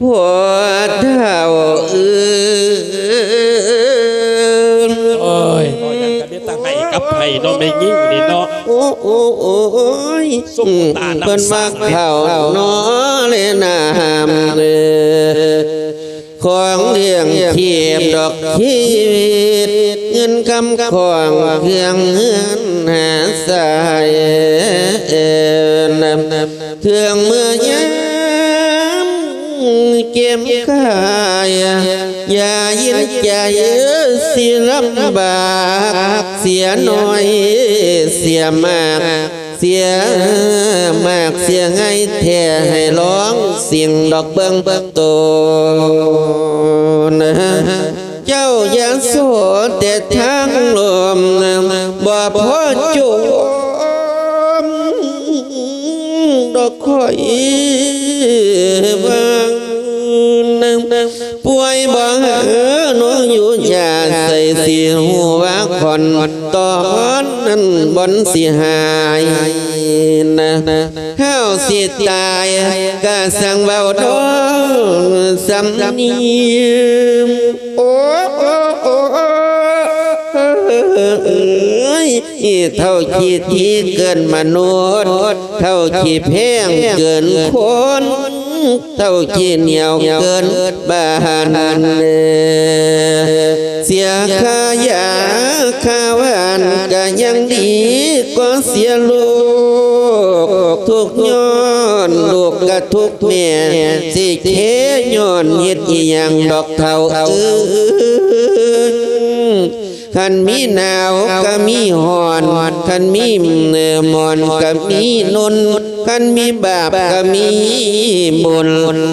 ผัวเท่าอื่นโอ้ยบ่ยังกันได้ตั้งให้กับไผเนาะไม่ยิ่งนี่เนาะ โอ้โอ้โอ้ยส้มตาลน้ำเพิ่นมักเท่าน้อเลยนามเด้อของเลี้ยงชีพดอกชีวิตเงินคำของเครื่องเงินหาสายนำเครื่องมือยาม เก็บกายอย่ายินใจสิลำบากเสียหน่อยเสียมากเสียมากเสียไงแท้ให้ร้องเสียงดอกเบิ้งเบิ้งโตนะเจ้าอย่าโสดแต่ทางลมบ่พอจุมดอกคอย หัวคอนตอนนั้นบนสิหายนะเฮาสิตายก็สั่งเบาดองสำเนียมโอ้โอ้โอ้เอ้ยเท่าขีดที่เกินมนุษย์เท่าขีดแพงเกินคนเท่าขีดเหนียวเกินบ้านเสียค่ายาค่าวานก็ยังดีกว่าเสียลูกทุกย้อนลูกก็ทุกแม่สิเคย้อนเฮ็ดอีหยังดอกเท่าเออ ยคันมีหนาวก็มีหอนคันมีเนื้อมอนก็มีนนคันมีบาปก็มีบุญ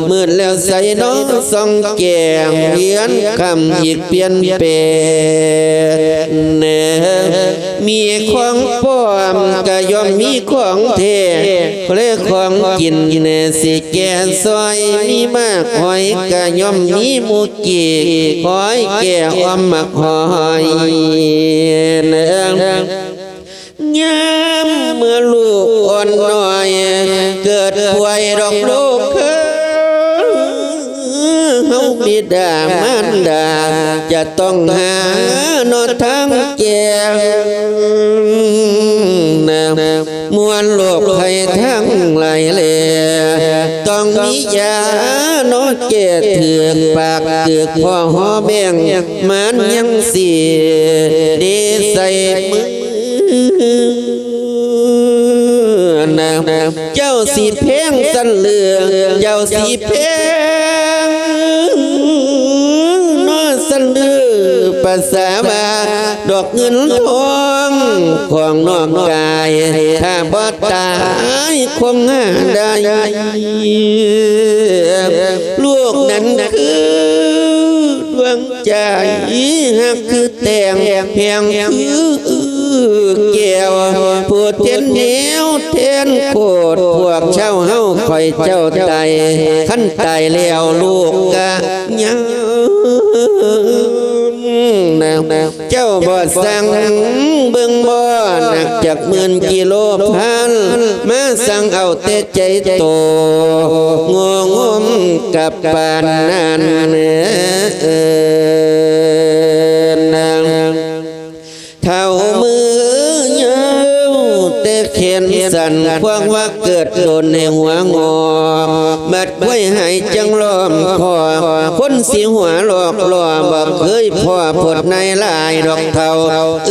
มืดแล้วใส่น้องส่องแกงเพียนคำอีกเปลี่ยนแปลงเนมีของปลอมก็ย่อมมีของเทเพลของกินเนสิแก่ซอยมีมากหอยก็ย่อมมีมูกีหอยแก่อมมักหอยนยามเมื่อลูกอ่อนน้อย เกิดป่วยดอกลูกเอ้ยเฮาบิดามารดา จะต้องหานอทางแก้นะมวลโลกภัยทั้งหลายแลต้องมียา เกตเถือกปากเถือกพ่อหอแบ่งมันยังสีดีใส่มือนะเจ้าสีเพ่งสันเหลืองเจ้าสีเพง ภาษาบดอกเงินทองของนอกกาย ถ้าบ่ตายคงหาได้ลูกนั้นคือดวงใจหักคือแต่งเพียงคือแก้วปวดเทียนเหนียวเทียนโคตรพวกเช่าเฮาคอยเจ้าตายขั้นตายแล้วลูกกะยัง เจ้าบ่สั่งเบื้องบ่หนักจากหมื่นกิโลพันมาสั่งเอาเตะใจโตงงมกับปานนั้นเออ ขียนสั่นควางว่าเกิดโดนในหัวงอบัดไว้ให้จังล้อมคอคนสีหัวหลอกหล่อบอกเคยพ่อผดในลายดอกเทาเอ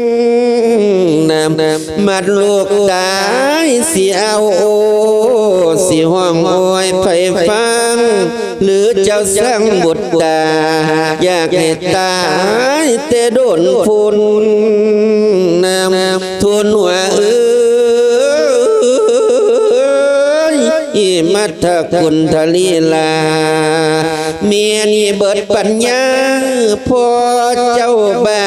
อนำมัดลูกตายเสียเอาโอสีห้องโอยไฟฟังหรือเจ้าสร้างบุตรตา อยากให้ตายแต่โดนฝุ่น น้ำทุนหัวเอ้ยอีมัทคุณทลีลา เมียนี่เบิดปัญญาพ่อเจ้าบา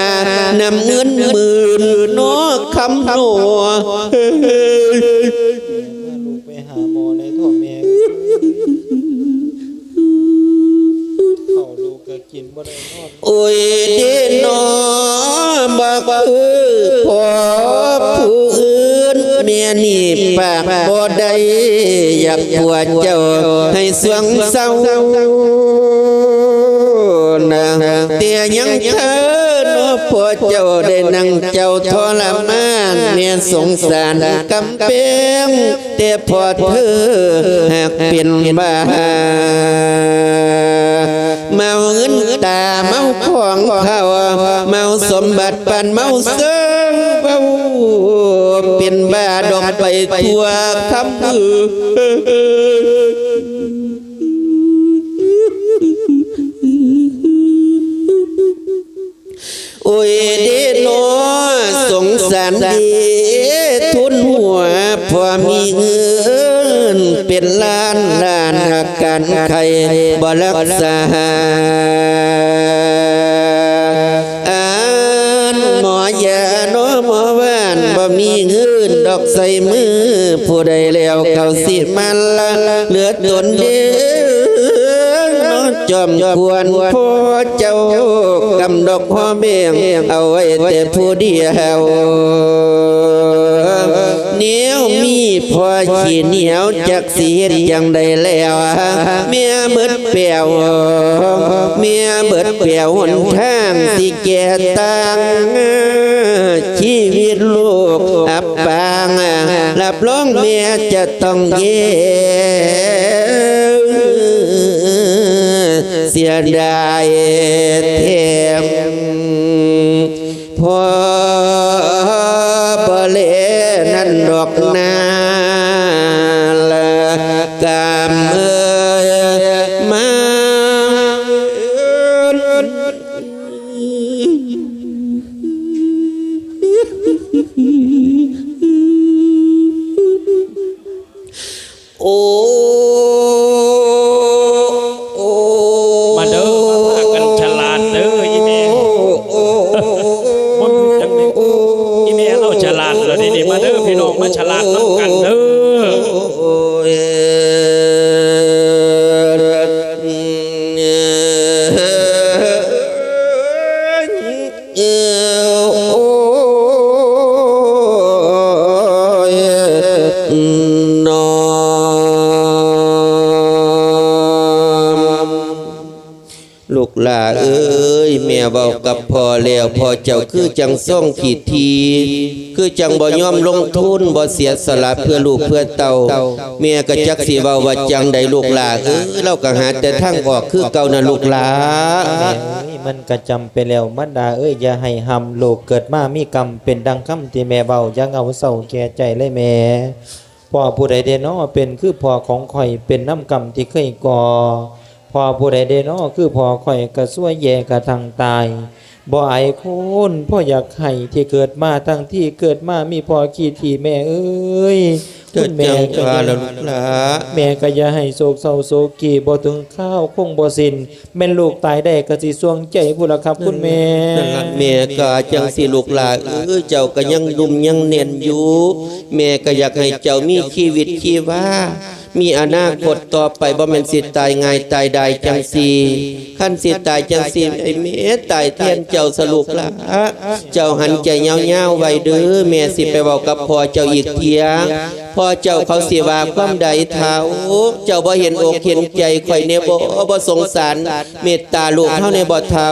นำเงินหมื่นนอคำหนัวลูกไปหาหมอในท้องแม่เขาลูกก็กินบ่ได้นอนโอ้ยเดนอบักคือพอ ผู้อื่นเมียนี่ปากบ่ได้อยากผัวเจ้าให้สวงเศร้านะเตียยังเธอนาะผัวเจ้าได้นั่งเจ้าทรมานเมียสงสารกำเปงแต่พอเธอหากเป็นบ้าเมาเงินตาเมาของเขาเมาสมบัติปันเมาเสือ ดอกไปทั่วคำมือโอ้ยเดโนสงสารดีทุนหัวพอมีเงินเป็นล้านล้านอาการใครบรักษาอานหมอยาโนหมอว่านบ่มีเงิน ดอกใส่มือ ผู้ใดแล้วเขาสิมันละเหลือตนเดียวจอมควรพ่อเจ้ากำดอกพ่อเบี้ยงเอาไว้แต่ผู้เดียวเหนียวมีพอขี้เหนียวจากสีเฮ็ดย่างใดแล้วเมียเบิดเปียวเมียเบิดเปียวหนทางสิแก่ตังชีวิตลูก รับรองเมียจะต้องเย่เสียดายเทมพอบเลนั่นดอกนาละกามเอ งมาฉลาดน้ำกันเด้ออนอ เบากับพ่อแล้วพ่อเจ้าคือจังส่งขีดที คือจังบ่ยอมลงทุนบ่เสียสละเพื่อลูกเพื่อเต่าแม่ก็จักสิเว้าว่าจังใดลูกหลาเอ้ยเราก็หาแต่ทางออกคือเก่านะลูกหลาเอ้มันก็จำไปแล้วมันดาเอ้ยอย่าให้หำโลกเกิดมามีกรรมเป็นดังคำที่แม่เบาย่าเอาเศร้าแก่ใจเลยแม่พ่อผู้ใดเดนอเป็นคือพ่อของข่อยเป็นน้ำกรรมที่เคยก่อ พ่อผู้ใดเดนอคือพ่อข่อยกระซวยแย่กระทางตายบ่ไอายคนพ่ออยากให้ที่เกิดมาทั้งที่เกิดมามีพ่อขี้ทีแม่เอ้ยเกิดจังว่าแล้วลูกหลาแม่ก็อย่าให้โศกเศร้าโศกีบ่ถึงข้าวคงบ่สิ้นแม่นลูกตายได้ก็สิสวงใจพุ่นล่ะครับคุณแม่นั่นล่ะแม่ก็จังสิลูกหลาเอ้ยเจ้าก็ยังดุมยังเนียนอยู่แม่ก็อยากให้เจ้ามีชีวิตชีวา มีอนาคตต่อไปบ่แม่นสิตายง่ายตายได้จังสีขั้นสิตายจังสีไอ้แม่ตายเทียนเจ้าสลูกละเจ้าหันใจเงาๆไว้เด้อแม่สิไปเว้ากับพ่อเจ้าอีกเทียพ่อเจ้าเขาเสิว่าความใดเท้าเจ้าบ่เห็นอกเห็นใจข่อยเนี่ยบ่บ่สงสาร เมตตาลูกเฮาในบ่เท้า